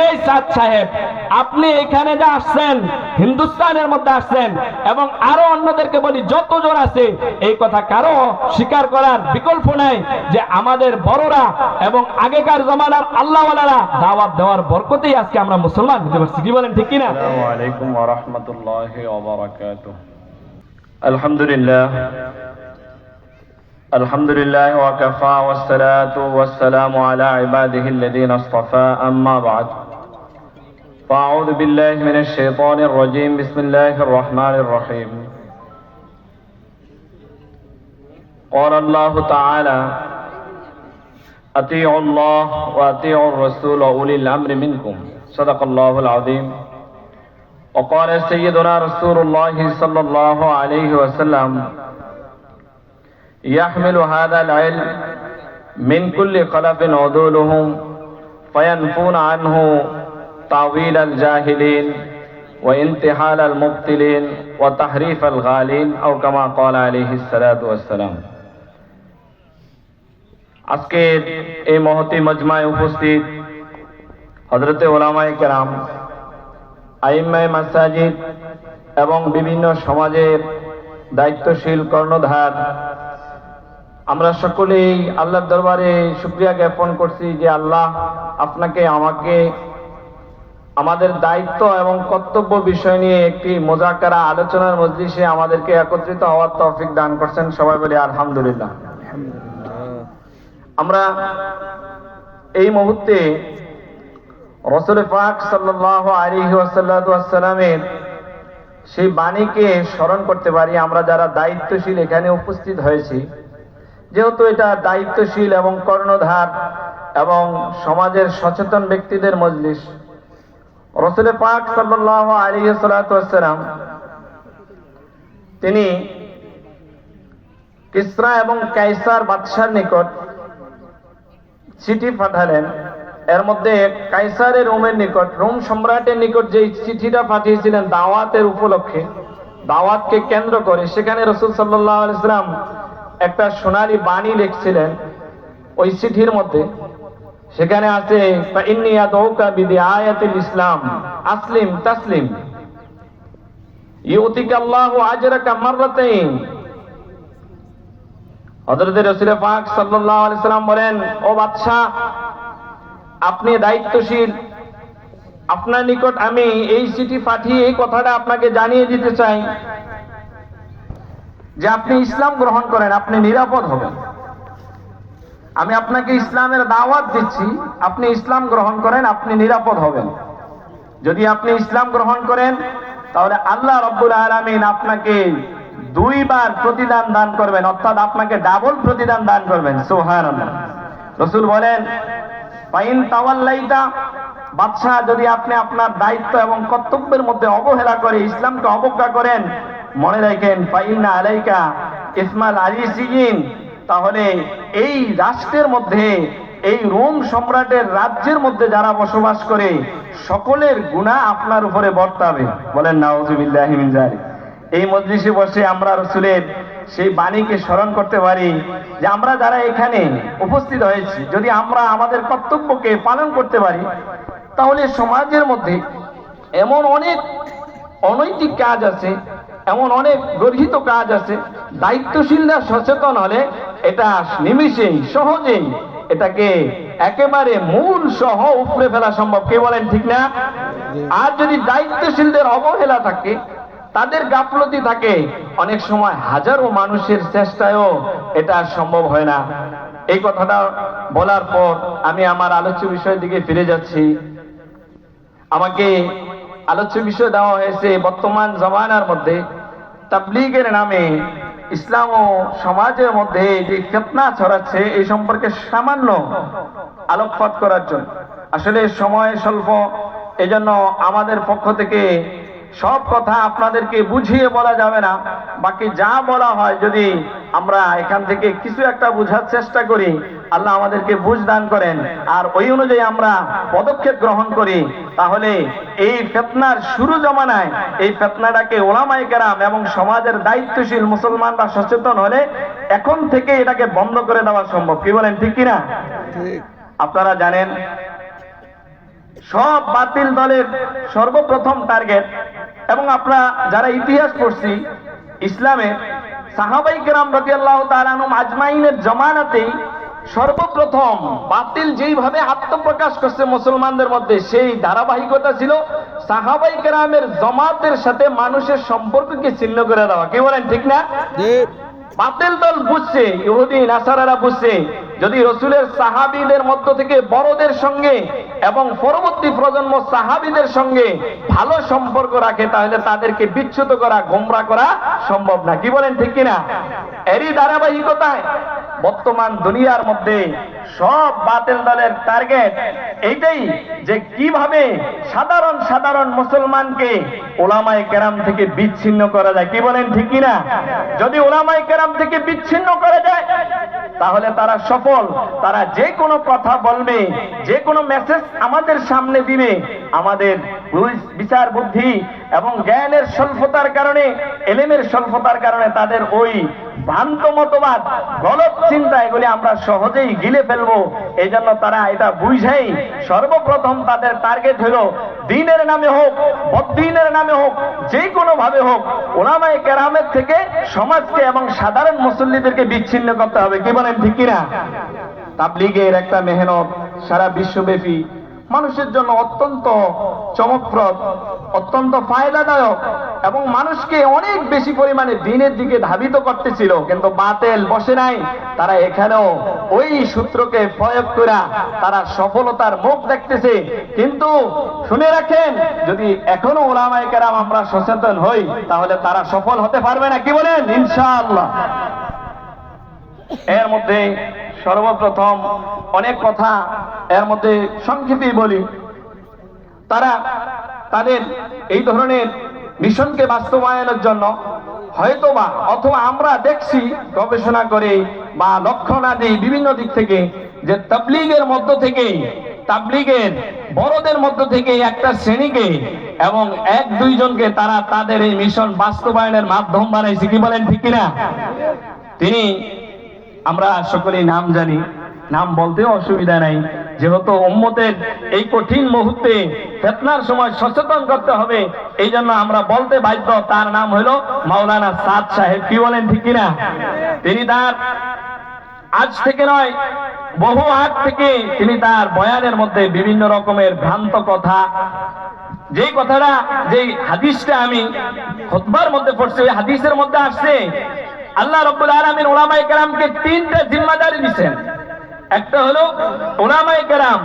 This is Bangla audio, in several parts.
এই সাদ সাহেব আপনি এখানে যে আসছেন হিন্দুস্তানের মধ্যে আসছেন এবং আরো অন্যদেরকে বলি যতজন আছে এই কথা কারো স্বীকার করার বিকল্প নাই যে আমাদের বড়রা এবং আগেকার জমানার আল্লাহওয়ালারা দাওয়াত দেওয়ার বরকতেই আজকে আমরা মুসলমান হতে পারছি কি বলেন ঠিক কিনা السلام عليكم ورحمة الله وبركاته الحمد لله الحمد لله وكفى والصلاة والسلام على عباده الذين اصطفى أما بعد فأعوذ بالله من الشيطان الرجيم. بسم الله الرحمن الرحيم. قال الله تعالى أطيعوا الله وأطيعوا الرسول وأولي الأمر منكم. صدق الله العظيم. وقال سيدنا رسول الله صلى الله عليه وسلم يحمل هذا العلم من كل خلف عدولهم فينفون عنه تعويل الجاهلين وانتحال المبتلين وتحريف الغالين أو كما قال عليه الصلاة والسلام আজকের এই মহতি মজমায় উপস্থিত হজরতে ওলামাই কেরাম আইম্মাই মাসাজিদ এবং বিভিন্ন সমাজের দায়িত্বশীল কর্ণধার আমরা সকলেই আল্লাহর দরবারে শুক্রিয়া জ্ঞাপন করছি যে আল্লাহ আপনাকে আমাকে আমাদের দায়িত্ব এবং কর্তব্য বিষয় নিয়ে একটি মোজাকারা আলোচনার মজলিসে আমাদেরকে একত্রিত হওয়ার তৌফিক দান করছেন। সবাই বলি আলহামদুলিল্লাহ। আমরা এই মুহূর্তে রসুল পাক সাল্লাহ আলিহি ওয়াসাল্লামের সেই বাণীকে স্মরণ করতে পারি। আমরা যারা দায়িত্বশীল এখানে উপস্থিত হয়েছি যেহেতু এটা দায়িত্বশীল এবং কর্ণধার এবং সমাজের সচেতন ব্যক্তিদের মজলিস রসুল পাক সাল্লাহ আলিহি সাল্লাম তিনি কিসরা এবং কাইসার বাদশার নিকট চিঠি পাঠালেন। এর মধ্যে কাইসারের রোমের নিকট, রোম সম্রাটের নিকট যে চিঠিটা পাঠিয়েছিলেন দাওয়াতের উপলক্ষে, দাওয়াতকে কেন্দ্র করে, সেখানে রসুল সাল্লাহ ইসলাম একটা সোনালী বাণী লিখছিলেন ওই চিঠির মধ্যে। সেখানে আছে ইসলাম, আসলিম তাসলিম। আপনি দায়িত্বশীল। আপনার নিকট আমি এই চিঠি পাঠিয়ে এই কথাটা আপনাকে জানিয়ে দিতে চাই যে আপনি ইসলাম গ্রহণ করেন, আপনি নিরাপদ হবেন। আমি আপনাকে ইসলামের দাওয়াত দিচ্ছি, আপনি ইসলাম গ্রহণ করেন, আপনি নিরাপদ হবেন। যদি আপনি ইসলাম গ্রহণ করেন, তাহলে আল্লাহ রব্বুল আলামিন আপনাকে দুইবার প্রতিদান দান করবেন, অর্থাৎ আপনাকে ডাবল প্রতিদান দান করবেন সোহান রসুল বলেন পাইন তাওয়াল্লাইটা বাদশাহ, যদি আপনি আপনার দায়িত্ব এবং কর্তব্যের মধ্যে অবহেলা করে ইসলামকে অবজ্ঞা করেন, মনে রাখেন পাইন্না আলাইকা ইসমাল আলিসিগিন তাহলে এই রাষ্ট্রের মধ্যে, এই রোম সম্রাটের রাজ্যের মধ্যে যারা বসবাস করে, সকলের গুণা আপনার উপরে বর্তাবে। বলেন মিন এই মজলিসে বসে আমরা রসুলের সেই বাণীকে স্মরণ করতে পারি যে আমরা যারা এখানে উপস্থিত হয়েছি, যদি আমরা আমাদের কর্তব্যকে পালন করতে পারি, তাহলে সমাজের মধ্যে এমন অনেক অনৈতিক কাজ আছে, এমন অনেক গর্হিত কাজ আছে দায়িত্বশীলরা সচেতন হলে এটা নিমিষেই সহজেই এটাকে একেবারে মূল সহ উপড়ে ফেলা সম্ভব। কে বলেন ঠিক না? আর যদি দায়িত্বশীলদের অবহেলা থাকে তাদের গাফলতি থাকে অনেক সময় হাজারো মানুষের চেষ্টায়ও এটা সম্ভব হয় না। এই কথাটা বলার পর আমি আমার আলোচ্য বিষয়ের দিকে ফিরে যাচ্ছি। আমাকে আলোচ্য বিষয় দেওয়া হয়েছে বর্তমান জমানার মধ্যে তাবলিগের নামে ইসলাম ও সমাজের মধ্যে যে ফেতনা ছড়াচ্ছে, এই সম্পর্কে সামান্য আলোকপাত করার জন্য। আসলে সময় স্বল্প, এজন্য আমাদের পক্ষ থেকে সব কথা আপনাদেরকে বুঝিয়ে বলা যাবে না। বাকি যা বলা হয় যদি আমরা এখান থেকে কিছু একটা বোঝার চেষ্টা করি আল্লাহ আমাদেরকে বুঝ দান করেন। আর ওই অনুযায়ী আমরা পদক্ষেপ গ্রহণ করি। তাহলে এই ফেতনার শুরু জমানায় এই ফেতনাটাকে ওলামাই কেরাম এবং সমাজের দায়িত্বশীল মুসলমানরা সচেতন হলে এখন থেকে এটাকে বন্ধ করে দেওয়া সম্ভব। কি বলেন ঠিক কিনা? আপনারা জানেন সব বাতিল দলের সর্বপ্রথম টার্গেট এবং আমরা যারা ইতিহাস পড়ছি ইসলামে সাহাবাই কেরাম রতি আল্লাহ তালানুম আজমাইনের জমানাতেই সর্বপ্রথম বাতিল যেইভাবে আত্মপ্রকাশ করছে মুসলমানদের মধ্যে সেই ধারাবাহিকতা ছিল সাহাবাই কেরামের জমাতের সাথে মানুষের সম্পর্ককে ছিন্ন করে দেওয়া। কি বলেন ঠিক না? বাতিল দল বুঝছে ইহুদি নাসারারা বুঝছে যদি রসুলের সাহাবিদের মধ্য থেকে বড়দের সঙ্গে এবং পরবর্তী প্রজন্ম সাহাবিদের সঙ্গে ভালো সম্পর্ক রাখে, তাহলে তাদেরকে বিচ্যুত করা, গোমরা করা সম্ভব না। কি বলেন ঠিক কিনা? এরই ধারাবাহিকতায় বর্তমান দুনিয়ার মধ্যে সব বাতিল দলের টার্গেট এইটাই যে কীভাবে সাধারণ সাধারণ মুসলমানকে ওলামাই কেরাম থেকে বিচ্ছিন্ন করা যায়। কি বলেন ঠিক কিনা? যদি ওলামাই কেরাম থেকে বিচ্ছিন্ন করা যায়, তাহলে তারা সফল। তারা যে কোনো কথা বলবে, যে কোনো মেসেজ আমাদের সামনে দিবে। আমাদের বিচার বুদ্ধি এবং জ্ঞানের স্বল্পতার কারণে, এলেমের স্বল্পতার কারণে তাদের ওই ভ্রান্ত মতবাদ, গলত চিন্তা, এগুলি আমরা সহজেই গিলে ফেলব। এই জন্য তারা এটা বুঝেই সর্বপ্রথম তাদের টার্গেট হলো দিনের নামে হোক বদিনের নামে হোক, যে কোনো ভাবে হোক, ওলামায় কেরামের থেকে সমাজকে এবং সাধারণ মুসল্লিদেরকে বিচ্ছিন্ন করতে হবে। কি বলেন ঠিক কিনা? তাবলিগের একটা মেহনত সারা বিশ্বব্যাপী মানুষের জন্য অত্যন্ত চমকপ্রদ, অত্যন্ত ফায়দাদায়ক এবং মানুষকে অনেক বেশি পরিমাণে দিনের দিকে ধাবিত করতেছিল, কিন্তু বাতেল বসে নাই। তারা এখানেও ওই সূত্রকে প্রয়োগ করা তারা সফলতার মুখ দেখতেছে। কিন্তু শুনে রাখেন, যদি এখনও ওলামায় কেরাম আমরা সচেতন হই, তাহলে তারা সফল হতে পারবে না। কি বলেন? ইনশাআল্লাহ। এর মধ্যে সর্বপ্রথম অনেক কথা এর মধ্যে সংক্ষেপে বলি। তারা তাদের এই ধরনের মিশনকে বাস্তবায়নের জন্য হয়তোবা অথবা আমরা দেখছি গবেষণা করে বা লক্ষ্য না দিই বিভিন্ন দিক থেকে যে তাবলিগের মধ্য থেকে তাবলিগের বড়দের মধ্য থেকে একটা শ্রেণীকে এবং এক দুইজনকে তারা তাদের এই মিশন বাস্তবায়নের মাধ্যম বানাইছে, কি বলেন ঠিক কিনা? তিনি আমরা সকলেই নাম জানি। নাম বলতেও অসুবিধা নাই। যেহেতু উম্মতের এই কঠিন মুহূর্তে ফেতনার সময় সচেতন করতে হবে, এই জন্য আমরা বলতে বাধ্য। তার নাম হলো মাওলানা সাদ সাহেব। কি বলেন, ঠিক কিনা? তিনি তার আজ থেকে নয়, বহু আগ থেকে তিনি তার বয়ানের মধ্যে বিভিন্ন রকমের ভ্রান্ত কথা। যেই কথাটা, যেই হাদিসটা আমি খুতবার মধ্যে পড়ছি হাদিসের মধ্যে আসছে আল্লাহ রব্বুল আলমিন ওলামাই কেরামকে তিনটা জিম্মাদারি দিচ্ছেন একটা হলো ওলামাই কেরাম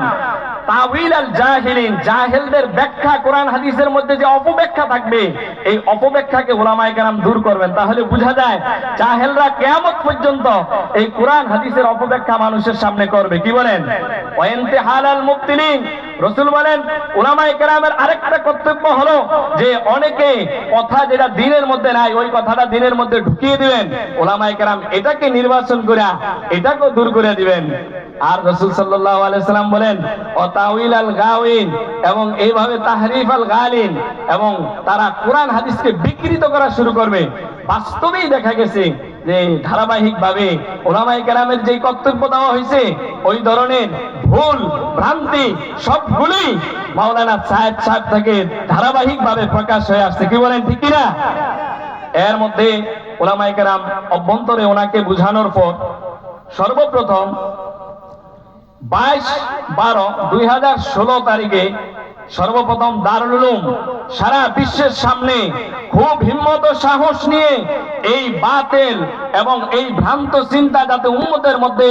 আল জাহিলিন, জাহেলদের ব্যাখ্যা কোরআন হাদিসের মধ্যে যে অপব্যাখ্যা থাকবে, এই অপব্যাখ্যাকে কেরাম দূর করবেন। তাহলে যায়, জাহেলরা পর্যন্ত এই কোরআন হাদিসের অপব্যাখ্যা মানুষের সামনে করবে। কি বলেন? হালাল মুক্তিলিন রসুল বলেন ওলামাই কেরামের আরেকটা কর্তব্য হলো যে অনেকে কথা যেটা দিনের মধ্যে নাই, ওই কথাটা দিনের মধ্যে ঢুকিয়ে দিবেন। ওলামাই কেরাম এটাকে নির্বাচন করে এটাকেও দূর করে দিবেন। আর রসুল আলাইসাল্লাম বলেন আল এবং এইভাবে তাহরিফ আল গালিন এবং তারা কোরআন হাদিসকে বিকৃত করা শুরু করবে। বাস্তবেই দেখা গেছে যে ধারাবাহিক ভাবে ওলামাই কেরামের যে কর্তব্য দেওয়া হয়েছে, ওই ধরনের ভুল, ভ্রান্তি সবগুলি মাওলানা সাহেব সাহেব থেকে ধারাবাহিক ভাবে প্রকাশ হয়ে আসছে। কি বলেন, ঠিক কিনা? এর মধ্যে ওলামাই কেরাম অভ্যন্তরে ওনাকে বুঝানোর পর সর্বপ্রথম বাইশ বারো দুই হাজার ষোলো তারিখে সর্বপ্রথম দারুল উলুম সারা বিশ্বের সামনে খুব হিম্মত সাহস নিয়ে এই বাতেল এবং এই ভ্রান্ত চিন্তা যাতে উম্মতের মধ্যে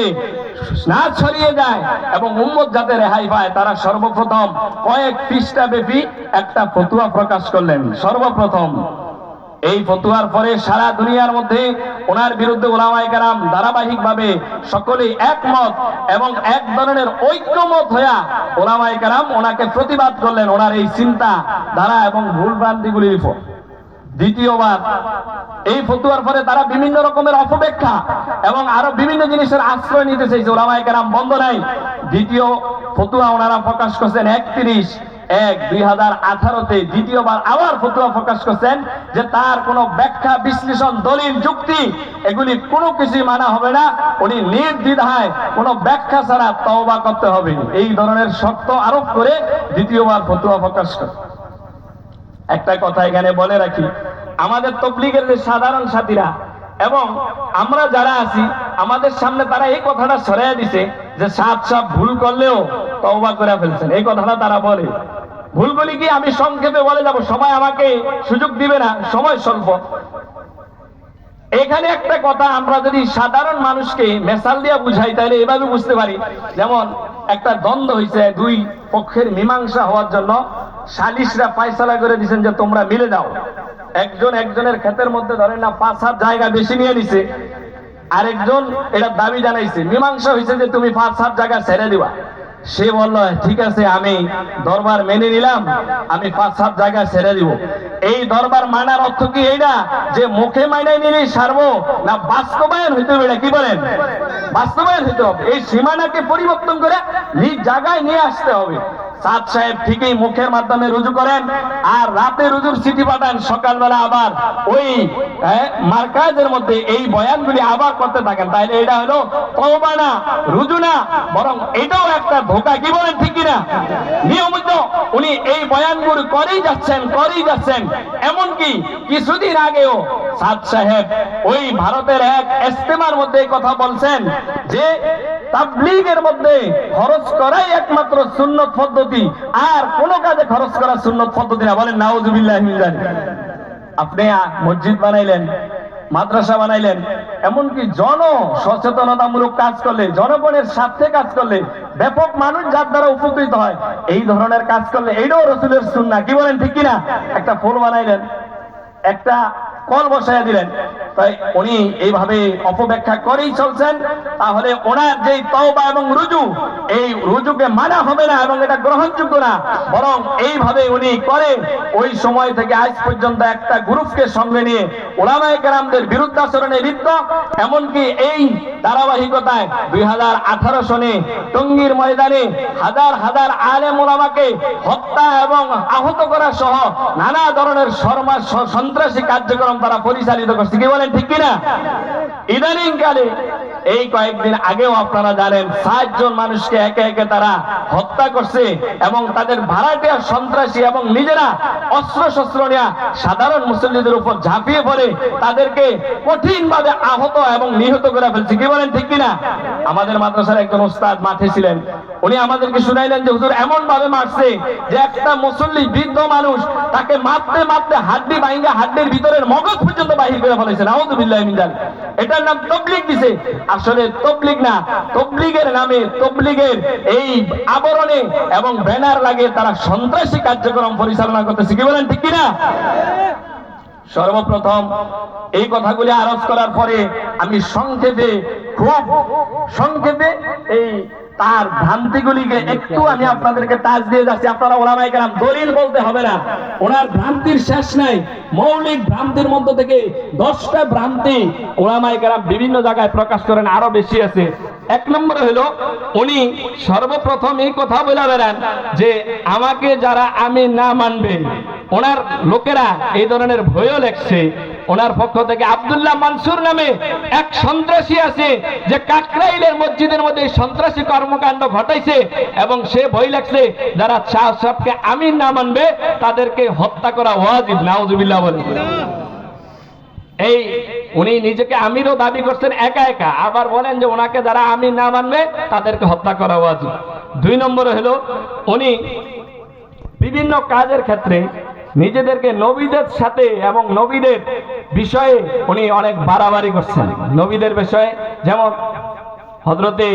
না ছড়িয়ে যায় এবং উম্মত যাতে রেহাই পায়, তারা সর্বপ্রথম কয়েক পৃষ্ঠা ব্যাপী একটা ফতুয়া প্রকাশ করলেন। সর্বপ্রথম এই ফতুয়ার পরে সারা দুনিয়ার মধ্যে ওনার বিরুদ্ধে ওলামাই কারাম ধারাবাহিক ভাবে সকলেই একমত এবং এক ধরনের ঐক্যমত হইয়া ওলামাই কারাম ওনাকে প্রতিবাদ করলেন ওনার এই চিন্তা, ধারা এবং ভুল ভ্রান্তিগুলির দ্বিতীয়বার, এই ফতুয়ার পরে তারা বিভিন্ন রকমের অপব্যাখ্যা এবং আরও বিভিন্ন জিনিসের আশ্রয় নিতে চাইছে ওলামাই কারাম, বন্ধ নাই। দ্বিতীয় ফতুয়া ওনারা প্রকাশ করছেন একত্রিশ এক দুই হাজার আঠারোতে দ্বিতীয়বার আবার ফতুয়া প্রকাশ করছেন যে তার কোনো ব্যাখ্যা, বিশ্লেষণ, দলিল, যুক্তি এগুলি কোনো কিছুই মানা হবে না। উনি নির্দ্বিধায় কোনো ব্যাখ্যা ছাড়া তওবা করতে হবে। এই ধরনের শর্ত আরোপ করে দ্বিতীয়বার ফতুয়া প্রকাশ করে একটা কথা এখানে বলে রাখি, আমাদের তবলিগের যে সাধারণ সাথীরা এবং আমরা যারা আছি, আমাদের সামনে তারা এই কথাটা সরাই দিছে যে সাপ সাপ ভুল করলেও তওবা করে ফেলছেন। এই কথাটা তারা বলে। ভুল বলি কি আমি সংক্ষেপে বলে যাব? সবাই আমাকে সুযোগ দিবে না? সময় স্বল্প। এখানে একটা কথা আমরা যদি সাধারণ মানুষকে মেসাল দিয়ে বুঝাই, তাহলে এভাবে বুঝতে পারি। যেমন একটা দ্বন্দ্ব হয়েছে দুই পক্ষের মীমাংসা হওয়ার জন্য। সালিশরা পায়সালা করে দিচ্ছেন যে তোমরা মিলে যাও। একজন একজনের ক্ষেতের মধ্যে ধরেন না পাঁচ হাত জায়গা বেশি নিয়ে নিছে, আরেকজন এটা দাবি জানাইছে, মীমাংসা হয়েছে যে তুমি পাঁচ হাত জায়গা ছেড়ে দিবা। সে বলল, ঠিক আছে, আমি দরবার মেনে নিলাম, আমি পাঁচ সাত জায়গা ছেড়ে দিব। এই দরবার মানার অর্থ কি এইটা যে মুখে মাইনাই নিলেই সারবো না বাস্তবায়ন হইতে হবে? কি বলেন? বাস্তবায়ন হইতে হবে। এই সীমানাকে পরিবর্তন করে নিজ জায়গায় নিয়ে আসতে হবে। সাদ সাহেব ঠিকই মুখের মাধ্যমে রুজু করেন আর রাতে রুজুর চিঠি পাঠান। সকালবেলা আবার ওই মার্কাজের মধ্যে এই বয়ানগুলি আবার করতে থাকেন। তাইলে এটা হলো তওবা না, রুজু না, বরং এটাও একটা ধোকা কি বলেন ঠিক কিনা? নিয়মিত উনি এই বয়ানগুলি করেই যাচ্ছেন করেই যাচ্ছেন। এমনকি কিছুদিন আগেও সাদ সাহেব ওই ভারতের এক ইস্তেমার মধ্যে কথা বলছেন যে, তাবলিগের মধ্যে খরচ করাই একমাত্র সুন্নত পদ্ধতি। আর কোন কাজে খরচ করা সুন্নত পদ্ধতি না। বলেন, নাউজুবিল্লাহ। আপনি মসজিদ বানাইলেন মাদ্রাসা বানাইলেন, এমনকি জন সচেতনতামূলক কাজ করলে, জনগণের স্বার্থে কাজ করলে, ব্যাপক মানুষ যার দ্বারা উপকৃত হয়, এই ধরনের কাজ করলে, এইটাও রসুলের সুন্না কি বলেন, ঠিক কিনা? একটা ফোন বানাইলেন, একটা কল বসাইয়া দিলেন। তাই উনি এইভাবে অপব্যাখ্যা করেই চলছেন। তাহলে ওনার যে তওবা এবং রুজু, এই রুজুকে মানা হবে না এবং এটা গ্রহণযোগ্য না, বরং এইভাবে উনি করে ওই সময় থেকে আজ পর্যন্ত একটা গ্রুপকে সঙ্গে নিয়ে ওলামায়ে কেরামদের বিরুদ্ধাচরণে লিপ্ত। এমনকি এই ধারাবাহিকতায় দুই হাজার আঠারো সনে টঙ্গীর ময়দানে হাজার হাজার আলেম ওলামাকে হত্যা এবং আহত করা সহ নানা ধরনের সন্ত্রাসী কার্যক্রম তারা পরিচালিত করছে। কি বলেন ঠিক কিনা ইদানিং কালে এই কয়েকদিন আগেও আপনারা জানেন ষাটজন মানুষকে একে একে তারা হত্যা করছে এবং তাদের ভাড়াটিয়া সন্ত্রাসী এবং নিজেরা অস্ত্র শস্ত্র নেওয়া সাধারণ মুসল্লিদের উপর ঝাঁপিয়ে পড়ে, তাদেরকে কঠিন ভাবে আহত এবং নিহত করে ফেলছে। কি বলেন, ঠিক কিনা? আমাদের মাদ্রাসার একজন ওস্তাদ মাঠে ছিলেন। উনি আমাদেরকে শুনাইলেন যে, হুজুর এমন ভাবে মারছে যে একটা মুসল্লি, বৃদ্ধ মানুষ, তাকে মারতে মারতে হাড্ডি ভাঙ্গা হাড্ডির ভিতরের মগজ পর্যন্ত বাহির করে ফেলেছে। নাউজুবিল্লাহ এটার নাম তবলিগ দিছে। আসলে তবলিগ না, তবলিগের নামে তবলিগের এই আবরণে এবং ব্যানার লাগে তারা সন্ত্রাসী কার্যক্রম পরিচালনা করতেছে। কি বলেন, ঠিক কিনা? সর্বপ্রথম এই কথাগুলি আরোপ করার পরে আমি সংক্ষেপে খুব সংক্ষেপে এই তার ভ্রান্তিগুলিকে একটু আমি আপনাদেরকে টাচ দিয়ে যাচ্ছি। আপনারা ওলামাই কেরাম দলিল বলতে হবে না। ওনার ভ্রান্তির শেষ নাই। মৌলিক ভ্রান্তির মধ্য থেকে দশটা ভ্রান্তি ওলামাই কেরাম বিভিন্ন জায়গায় প্রকাশ করেন, আরও বেশি আছে। এক নম্বরে হলো, উনি সর্বপ্রথম এই কথা বলে বেড়ান যে, আমাকে যারা আমি না মানবে ওনার লোকেরা এই ধরনের ভয়ও লেখছে। ওনার পক্ষ থেকে আব্দুল্লাহ মানসুর নামে এক সন্ত্রাসী আছে, যে কাকরাইলের মসজিদের মধ্যে সন্ত্রাসী কর্মকাণ্ড ঘটাইছে এবং সে ভয় লাগছে যারা শাহ সাহেবকে আমিন না মানবে, তাদেরকে হত্যা করা ওয়াজিব, নাউজুবিল্লাহ বলে। এই উনি নিজেকে আমিরও দাবি করছেন একা একা, আবার বলেন যে ওনাকে যারা আমির না মানবে, তাদেরকে হত্যা করা উচিত দুই নম্বরে হলো, উনি বিভিন্ন কাজের ক্ষেত্রে নিজেদেরকে নবীদের সাথে এবং নবীদের বিষয়ে উনি অনেক বাড়াবাড়ি করছেন। নবীদের বিষয়ে যেমন হজরতে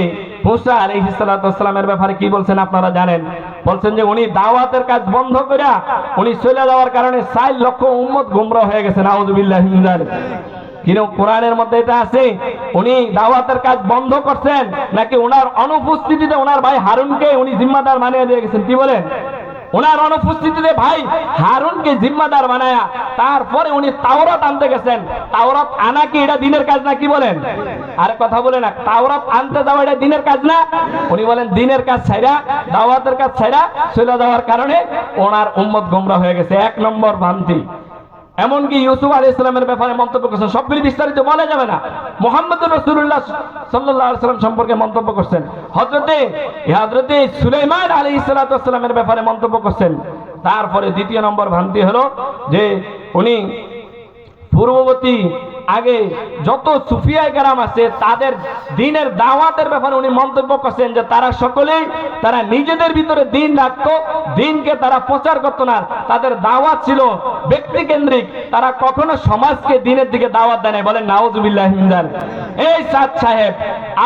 মুসা আলহিসাল্লামের ব্যাপারে কি বলছেন আপনারা জানেন? বলছেন যে উনি দাওয়াতের কাজ বন্ধ করে উনি চলে যাওয়ার কারণে চার লক্ষ উম্মত গুমরা হয়ে গেছেন আউজুবিল্লাহ কিন্তু কোরআনের মধ্যে এটা আছে, উনি দাওয়াতের কাজ বন্ধ করছেন, নাকি ওনার অনুপস্থিতিতে ওনার ভাই হারুনকে উনি জিম্মাদার মানিয়ে দিয়ে গেছেন, কি বলেন? ওনার অনুপস্থিতিতে ভাই হারুনকে জিম্মাদার বানায়া তারপরে উনি তাওরাত আনতে গেছেন। তাওরাত আনা কি এটা দিনের কাজ না কি বলেন? আর কথা বলে না, তাওরাত আনতে যাওয়া এটা দিনের কাজ না? উনি বলেন, দিনের কাজ ছাইরা দাওয়াতের কাজ ছাইরা চলে যাওয়ার কারণে ওনার উম্মত গোমরা হয়ে গেছে। এক নম্বর ভ্রান্তি। এমনকি ইউসুফ আলী ইসলামের ব্যাপারে মন্তব্য করছেন। সবগুলি বিস্তারিত বলা যাবে না। মোহাম্মদ রসুল্লাহ সাল্লাহ সাল্লাম সম্পর্কে মন্তব্য করছেন। হজরতে হজরতে সুলাইমান আলী ইসলাতামের ব্যাপারে মন্তব্য করছেন। তারপরে দ্বিতীয় নম্বর ভ্রান্তি হলো যে উনি পূর্ববর্তী আগে যত সুফিয়ায় গ্রাম আছে, তাদের দিনের দাওয়াতের ব্যাপারে উনি মন্তব্য করছেন যে তারা সকলেই তারা নিজেদের ভিতরে দিন রাখতো, দিনকে তারা প্রচার করতো না। তাদের দাওয়াত ছিল ব্যক্তি কেন্দ্রিক তারা কখনো সমাজকে দিনের দিকে দাওয়াত দেয় নাই। বলেন নাওজুবিল্লাহ এই সাদ সাহেব,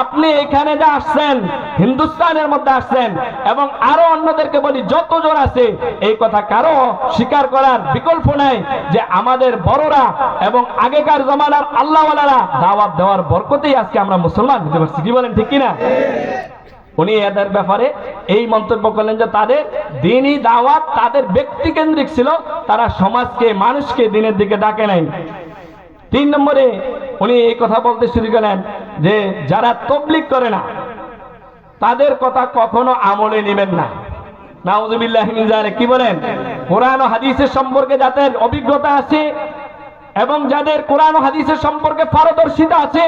আপনি এখানে যা আসছেন, হিন্দুস্তানের মধ্যে আসছেন, এবং আরও অন্যদেরকে বলি, যতজন আছে, এই কথা কারও স্বীকার করার বিকল্প নাই যে আমাদের বড়রা এবং আগেকার জমানার আল্লাহওয়ালারা দাওয়াত দেওয়ার বরকতেই আজকে আমরা মুসলমান হতে পারছি। কি বলেন, ঠিক কিনা? উনি এদের ব্যাপারে এই মন্তব্য করলেন যে তাদের দিনই দাওয়াত তাদের ব্যক্তি কেন্দ্রিক ছিল, তারা সমাজকে, মানুষকে দিনের দিকে ডাকে নাই। তিন নম্বরে উনি এই কথা বলতে শুরু করলেন যে যারা তবলিক করে না, তাদের কথা কখনো আমলে নেবেন না। নাউজুবিল্লাহ কি বলেন? কোরআন হাদিসের সম্পর্কে যাদের অভিজ্ঞতা আছে এবং যাদের কোরআন হাদিসের সম্পর্কে পারদর্শিতা আছে,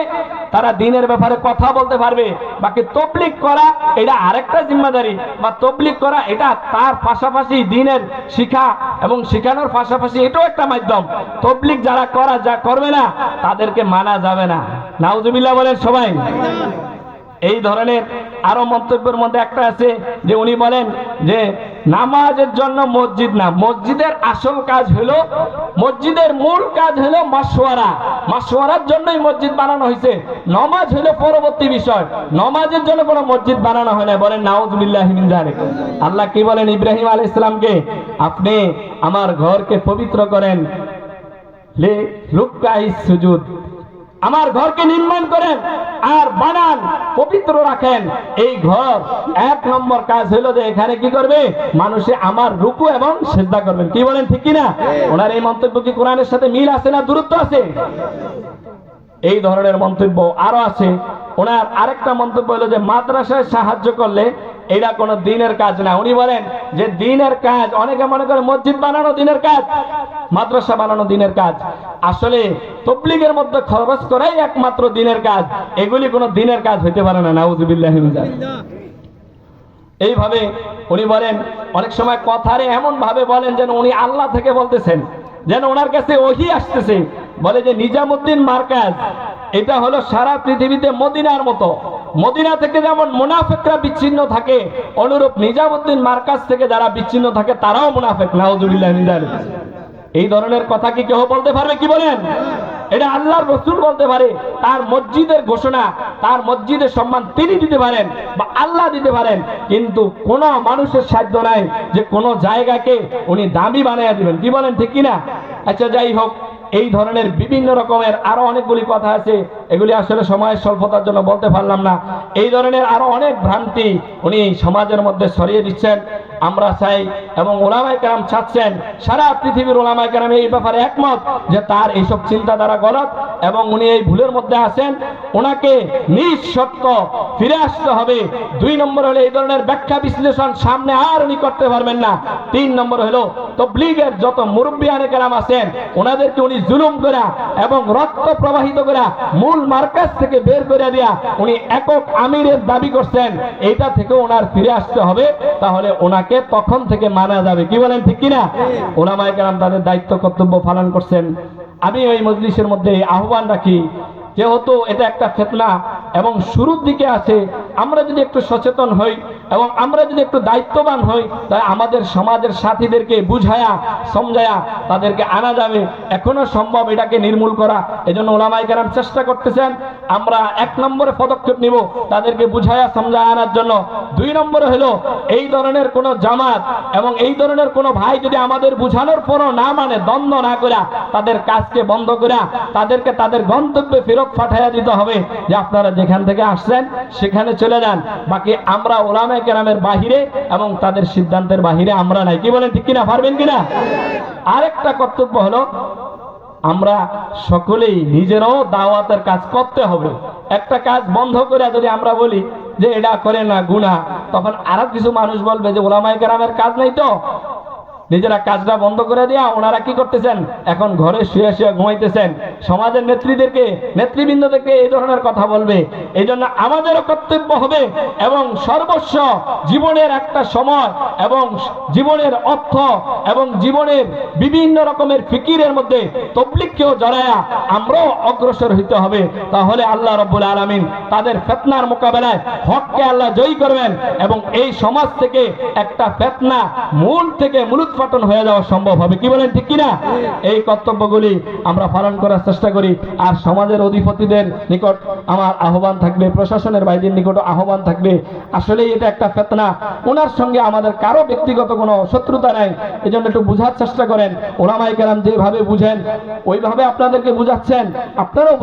তারা দিনের ব্যাপারে কথা বলতে পারবে। বাকি তবলিক করা, এটা আরেকটা জিম্মাদারি। বা তবলিক করা, এটা তার পাশাপাশি দিনের শিখা এবং শিখানোর পাশাপাশি এটাও একটা মাধ্যম। তবলিক যারা করা, যা করবে না, তাদেরকে মানা যাবে না। নাউজুবিল্লাহ বলেন সবাই। এই ধরনের আরও মন্তব্যের মধ্যে একটা আছে, যে উনি বলেন যে নামাজের জন্য মসজিদ না। মসজিদের আসল কাজ হলো, মসজিদের মূল কাজ হলো মাসোয়ারা মাসোয়ারার জন্যই মসজিদ বানানো হয়েছে। নমাজ হলো পরবর্তী বিষয়। নমাজের জন্য কোনো মসজিদ বানানো হয় না। বলেন নাউজুবিল্লাহ মিন আল্লাহ কি বলেন, ইব্রাহিম আলাইহিস সালামকে, আপনি আমার ঘরকে পবিত্র করেন। লে রুক্কাই সুজুদ আমার ঘরকে নির্মাণ করেন আর বানান পবিত্র রাখেন। এই ঘর এক নম্বর কাজ হলো যে এখানে কি করবে? মানুষে আমার রুকু এবং শ্রদ্ধা করবেন। কি বলেন ঠিক কিনা? ওনার এই মন্তব্য কি কোরআনের সাথে মিল আছে না দূরত্ব আছে? এই ধরনের মন্তব্য আরও আছে। ওনার আরেকটা মন্তব্য হলো যে মাদ্রাসায় সাহায্য করলে এটা কোনো দিনের কাজ না। উনি বলেন যে দিনের কাজ, অনেকে মনে করে মসজিদ বানানো দিনের কাজ, মাদ্রাসা বানানো দিনের কাজ। আসলে তবলিগের মধ্যে খরচ করাই একমাত্র দিনের কাজ। এগুলি কোনো দিনের কাজ হইতে পারে না, নাউজুবিল্লাহ এইভাবে উনি বলেন, অনেক সময় কথারে এমন ভাবে বলেন যেন উনি আল্লাহ থেকে বলতেছেন, যেন ওনার কাছে ওহি আসতেছে। বলে যে নিজামুদ্দিন মার্কাজ, এটা হলো সারা পৃথিবীতে মদিনার মতো। মদিনা থেকে যেমন মুনাফেকরা বিচ্ছিন্ন থাকে, অনুরূপ নিজামুদ্দিন মার্কাজ থেকে যারা বিচ্ছিন্ন থাকে, তারাও মুনাফেক, নাউজুবিল্লাহ মিন এই ধরনের কথা কি কেউ বলতে পারবে, কি বলেন? এটা আল্লাহর রসুল বলতে পারে, তার মসজিদের ঘোষণা, তার মসজিদের সম্মান তিনি দিতে পারেন বা আল্লাহ দিতে পারেন, কিন্তু কোন মানুষের সাধ্য নাই যে কোন জায়গাকে উনি দামি বানাইয়া দিবেন। কি বলেন, ঠিক কিনা? আচ্ছা যাই হোক, এই ধরনের বিভিন্ন রকমের আরও অনেকগুলি কথা আছে। এগুলি আসলে সময়ের স্বল্পতার জন্য বলতে পারলাম না। এই ধরনের আরও অনেক ভ্রান্তি উনি সমাজের মধ্যে ছড়িয়ে দিচ্ছেন। আমরা চাই এবং ওলামাই কারাম চাচ্ছেন, সারা পৃথিবীর ওলামাই কারাম এই ব্যাপারে একমত যে তার এইসব চিন্তাধারা গলত এবং উনি এই ভুলের মধ্যে আছেন। ওনাকে নিঃশর্ত ফিরে আসতে হবে। দুই নম্বর হলো এই ধরনের ব্যাখ্যা বিশ্লেষণ সামনে আর উনি করতে পারবেন না। তিন নম্বর হলো তবলিগের যত মুরব্বী আনেকেরাম আছেন, ওনাদেরকে উনি জুলুম করা এবং রক্ত প্রবাহিত করা মূল মার্কাজ থেকে বের করে দেয়া, উনি একক আমিরের দাবি করছেন, এইটা থেকে ওনার ফিরে আসতে হবে, তাহলে ওনাকে তখন থেকে মানা যাবে। কি বলেন, ঠিক কিনা? ওলামায় কেরাম তাদের দায়িত্ব, কর্তব্য পালন করছেন। আমি ওই মজলিসের মধ্যে আহ্বান রাখি, যেহেতু এটা একটা ফেতনা, এবং শুরুর দিকে আছে আমরা যদি একটু সচেতন হই এবং আমরা যদি একটু দায়িত্ববান হই তাই আমাদের সমাজের সাথীদেরকে বুঝায়া, সমঝায়া তাদেরকে আনা যাবে। এখনও সম্ভব এটাকে নির্মূল করা। এজন্য ওলামাই কেরাম চেষ্টা করতেছেন, আমরা এক নম্বরে পদক্ষেপ নিব তাদেরকে বুঝায়া, সমঝায়া আনার জন্য। দুই নম্বরে হলো, এই ধরনের কোনো জামাত এবং এই ধরনের কোনো ভাই যদি আমাদের বুঝানোর পরও না মানে দ্বন্দ্ব না করা তাদের কাজকে বন্ধ করা তাদেরকে তাদের গন্তব্যে ফেরত পাঠাইয়া দিতে হবে, যে আপনারা যেখান থেকে আসছেন, সেখানে চলে চলে যান। বাকি আমরা ওলামায়ে কেরামের বাহিরে এবং তাদের সিদ্ধান্তের বাহিরে আমরা নাই। কি বলেন, ঠিক কিনা? পারবেন কিনা? আরেকটা কর্তব্য হলো, আমরা সকলেই নিজেরও দাওয়াতের কাজ করতে হবে। একটা কাজ বন্ধ করে যদি আমরা বলি যে এটা করে না গুণা তখন আরও কিছু মানুষ বলবে যে ওলামাই কেরামের কাজ নাই তো। নিজেরা কাজটা বন্ধ করে দিয়া ওনারা কি করতেছেন? এখন ঘরে শুয়ে শুয়ে ঘুমাইতেছেন। সমাজের নেত্রীদেরকে, নেতৃবৃন্দদেরকে এই ধরনের কথা বলবে। এই জন্য আমাদেরও কর্তব্য হবে এবং সর্বস্ব জীবনের একটা সময় এবং জীবনের অর্থ এবং জীবনের বিভিন্ন রকমের ফিকিরের মধ্যে তবলিককেও জড়ায়া আমরাও অগ্রসর হইতে হবে। তাহলে আল্লাহ রব্বুল আলামিন তাদের ফেতনার মোকাবেলায় হককে আল্লাহ জয়ী করবেন এবং এই সমাজ থেকে একটা ফেতনা মূল থেকে মূলোৎপাটন হয়ে যাওয়া সম্ভব হবে। কি বলেন, ঠিক কিনা? এই কর্তব্যগুলি আমরা পালন করার চেষ্টা করি। আর সমাজের অধিপতিদের নিকট আমার আহ্বান থাকবে, প্রশাসনের বাইরের নিকট আহ্বান থাকবে। আসলে এটা একটা ফেতনা। ওনার সঙ্গে আমাদের কারও ব্যক্তিগত কোনো শত্রুতা নাই। এই জন্য একটু বোঝার চেষ্টা করেন। ওলামাই কেরাম যেভাবে বুঝেন, ওইভাবে আপনাদেরকে বুঝাচ্ছেন। আপনারাও